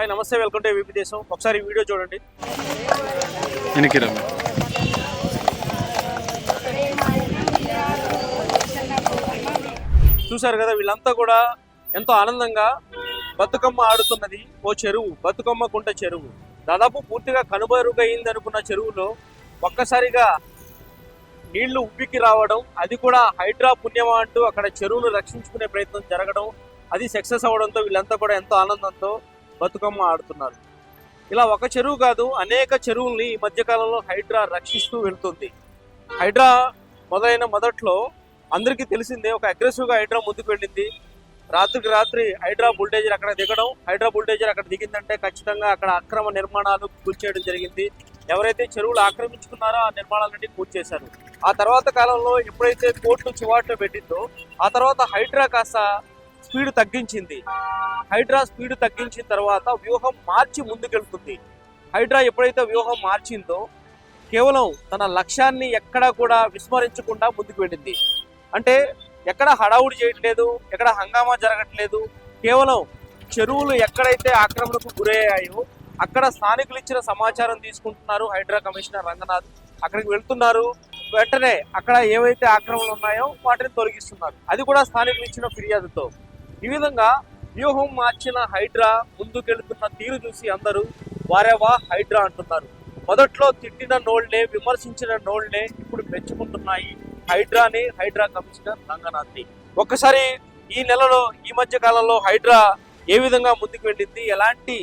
Hi నమస్తే welcome to ABP దేశం. ఒకసారి ఈ వీడియో చూడండి. చూశారు కదా వీళ్ళంతా కూడా ఎంతో ఆనందంగా బతుకమ్మ ఆడుతున్నది ఓ చెరువు బతుకమ్మ కుంట చెరువు. దాదాపు పూర్తిగా కనుమరుగైంది అనుకున్న చెరువులో ఒక్కసారిగా నీళ్ళు ఉబ్బికి రావడం అది కూడా హైడ్రా పుణ్యమా అంటూ అక్కడ చెరువును రక్షించుకునే ప్రయత్నం జరగడం అది సక్సెస్ అవ్వడంతో వీళ్ళంతా కూడా ఎంతో ఆనందంతో బతుకమ్మ ఆడుతున్నారు. ఇలా ఒక చెరువు కాదు అనేక చెరువుల్ని ఈ మధ్యకాలంలో హైడ్రా రక్షిస్తూ వెళ్తుంది. హైడ్రా మొదలైన మొదట్లో అందరికీ తెలిసిందే ఒక అగ్రెసివ్గా హైడ్రా ముందుకు వెళ్ళింది. రాత్రికి రాత్రి హైడ్రా బుల్డేజర్ అక్కడ దిగడం హైడ్రా బుల్డేజర్ అక్కడ దిగిందంటే ఖచ్చితంగా అక్కడ అక్రమ నిర్మాణాలు కూల్చేయడం జరిగింది. ఎవరైతే చెరువులు ఆక్రమించుకున్నారో ఆ నిర్మాణాలన్నీ కూల్చేశారు ఆ తర్వాత కాలంలో ఎప్పుడైతే కోర్టు చివాట్లు పెట్టిందో ఆ తర్వాత హైడ్రా కాస్త స్పీడ్ తగ్గించింది. హైడ్రా స్పీడ్ తగ్గించిన తర్వాత వ్యూహం మార్చి ముందుకెళ్తుంది. హైడ్రా ఎప్పుడైతే వ్యూహం మార్చిందో కేవలం తన లక్ష్యాన్ని ఎక్కడా కూడా విస్మరించకుండా ముందుకు వెళ్ళింది. అంటే ఎక్కడ హడావుడి చేయట్లేదు ఎక్కడ హంగామా జరగట్లేదు కేవలం చెరువులు ఎక్కడైతే ఆక్రమణకు గురయ్యాయో అక్కడ స్థానికులు ఇచ్చిన సమాచారం తీసుకుంటున్నారు హైడ్రా కమిషనర్ రంగనాథ్. అక్కడికి వెళ్తున్నారు వెంటనే అక్కడ ఏవైతే ఆక్రమణలు ఉన్నాయో వాటిని తొలగిస్తున్నారు. అది కూడా స్థానికులు ఇచ్చిన ఫిర్యాదుతో. ఈ విధంగా వ్యూహం మార్చిన హైడ్రా ముందుకెళ్తున్న తీరు చూసి అందరూ వారేవా హైడ్రా అంటున్నారు. మొదట్లో తిట్టిన నోళ్ళే విమర్శించిన నోళ్ళే ఇప్పుడు మెచ్చుకుంటున్నాయి. హైడ్రాని హైడ్రా కమిషనర్ రంగనాథ్ని. ఒక్కసారి ఈ నెలలో ఈ మధ్య కాలంలో హైడ్రా ఏ విధంగా ముందుకు వెళ్ళింది ఎలాంటి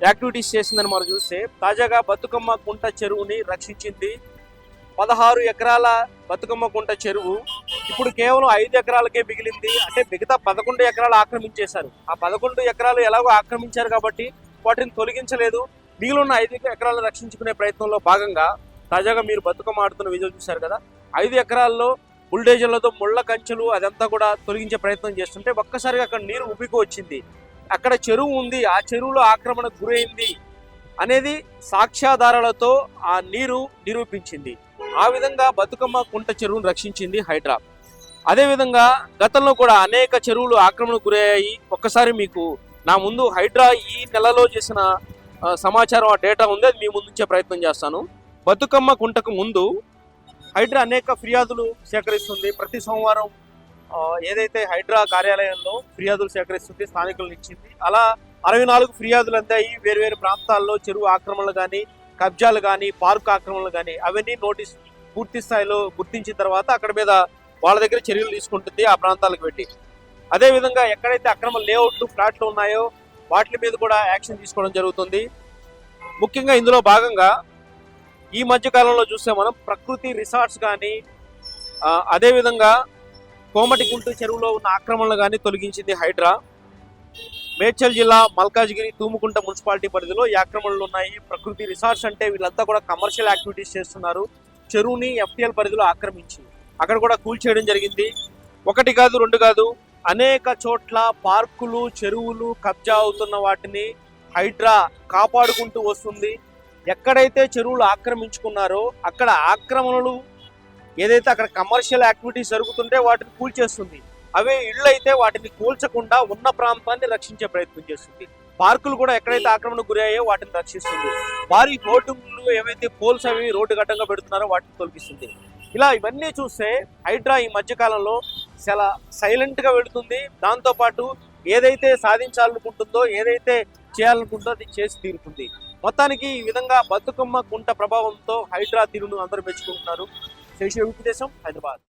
యాక్టివిటీస్ చేసిందని మనం చూస్తే తాజాగా బతుకమ్మ కుంట చెరువుని రక్షించింది పదహారు ఎకరాల బతుకమ్మ కుంట చెరువు. ఇప్పుడు కేవలం ఐదు ఎకరాలకే మిగిలింది. అంటే మిగతా పదకొండు ఎకరాలు ఆక్రమించేశారు. ఆ పదకొండు ఎకరాలు ఎలాగో ఆక్రమించారు కాబట్టి వాటిని తొలగించలేదు. మిగిలిన ఐదు ఎకరాలు రక్షించుకునే ప్రయత్నంలో భాగంగా తాజాగా మీరు బతుకమ్మ ఆడుతున్న విజయం చూశారు కదా. ఐదు ఎకరాల్లో బుల్డేజర్లతో ముళ్ళ కంచెలు అదంతా కూడా తొలగించే ప్రయత్నం చేస్తుంటే ఒక్కసారిగా అక్కడ నీరు ఉబ్బికి వచ్చింది. అక్కడ చెరువు ఉంది. ఆ చెరువులో ఆక్రమణకు గురైంది అనేది సాక్ష్యాధారాలతో ఆ నీరు నిరూపించింది. ఆ విధంగా బతుకమ్మ కుంట చెరువును రక్షించింది హైడ్రా. అదేవిధంగా గతంలో కూడా అనేక చెరువులు ఆక్రమణకు గురయ్యాయి. ఒక్కసారి మీకు నా ముందు హైడ్రా ఈ నెలలో చేసిన సమాచారం ఆ డేటా ఉంది అది మీ ముందుంచే ప్రయత్నం చేస్తాను. బతుకమ్మ కుంటకు ముందు హైడ్రా అనేక ఫిర్యాదులు సేకరిస్తుంది. ప్రతి సోమవారం ఏదైతే హైడ్రా కార్యాలయంలో ఫిర్యాదులు సేకరిస్తుంది స్థానికులను ఇచ్చింది. అలా అరవై నాలుగు ఫిర్యాదులు అందాయి. వేరు ప్రాంతాల్లో చెరువు ఆక్రమణలు కానీ కబ్జాలు కానీ పార్క్ ఆక్రమణలు కానీ అవన్నీ నోటీస్ పూర్తి స్థాయిలో గుర్తించిన తర్వాత అక్కడ మీద వాళ్ళ దగ్గర చర్యలు తీసుకుంటుంది ఆ ప్రాంతాలకు పెట్టి. అదే విధంగా ఎక్కడైతే అక్రమ లేఅవుట్లు ఫ్లాట్లు ఉన్నాయో వాటి మీద కూడా యాక్షన్ తీసుకోవడం జరుగుతుంది. ముఖ్యంగా ఇందులో భాగంగా ఈ మధ్యకాలంలో చూస్తే మనం ప్రకృతి రిసార్ట్స్ కానీ అదేవిధంగా కోమటి కోమటిగుంటు చెరువులో ఉన్న ఆక్రమణలు కానీ తొలగించింది హైడ్రా. మేడ్చల్ జిల్లా మల్కాజ్గిరి తూముకుంట మున్సిపాలిటీ పరిధిలో ఈ ఆక్రమణలు ఉన్నాయి. ప్రకృతి రిసార్ట్స్ అంటే వీళ్ళంతా కూడా కమర్షియల్ యాక్టివిటీస్ చేస్తున్నారు. చెరువుని ఎఫ్టీఎల్ పరిధిలో ఆక్రమించి అక్కడ కూడా కూల్చేయడం జరిగింది. ఒకటి కాదు రెండు కాదు అనేక చోట్ల పార్కులు చెరువులు కబ్జా అవుతున్న వాటిని హైడ్రా కాపాడుకుంటూ వస్తుంది. ఎక్కడైతే చెరువులు ఆక్రమించుకున్నారో అక్కడ ఆక్రమణలు ఏదైతే అక్కడ కమర్షియల్ యాక్టివిటీస్ జరుగుతుంటే వాటిని కూల్చేస్తుంది అవే ఇళ్ళు అయితే వాటిని కూల్చకుండా ఉన్న ప్రాంతాన్ని రక్షించే ప్రయత్నం చేస్తుంది. పార్కులు కూడా ఎక్కడైతే ఆక్రమణకు గురయ్యాయో వాటిని రక్షిస్తుంది. భారీ హోర్డింగ్లు ఏవైతే పోల్స్ అవి రోడ్డు గడ్డంగా పెడుతున్నారో వాటిని తొలగిస్తుంది. ఇలా ఇవన్నీ చూస్తే హైడ్రా ఈ మధ్యకాలంలో చాలా సైలెంట్గా పెడుతుంది వెళుతుంది. దాంతో పాటు ఏదైతే సాధించాలనుకుంటుందో ఏదైతే చేయాలనుకుంటుందో అది చేసి తీరుతుంది. మొత్తానికి ఈ విధంగా బతుకమ్మ కుంట ప్రభావంతో హైడ్రా తీరును అందరూ మెచ్చుకుంటున్నారు. శేష దేశం హైదరాబాద్.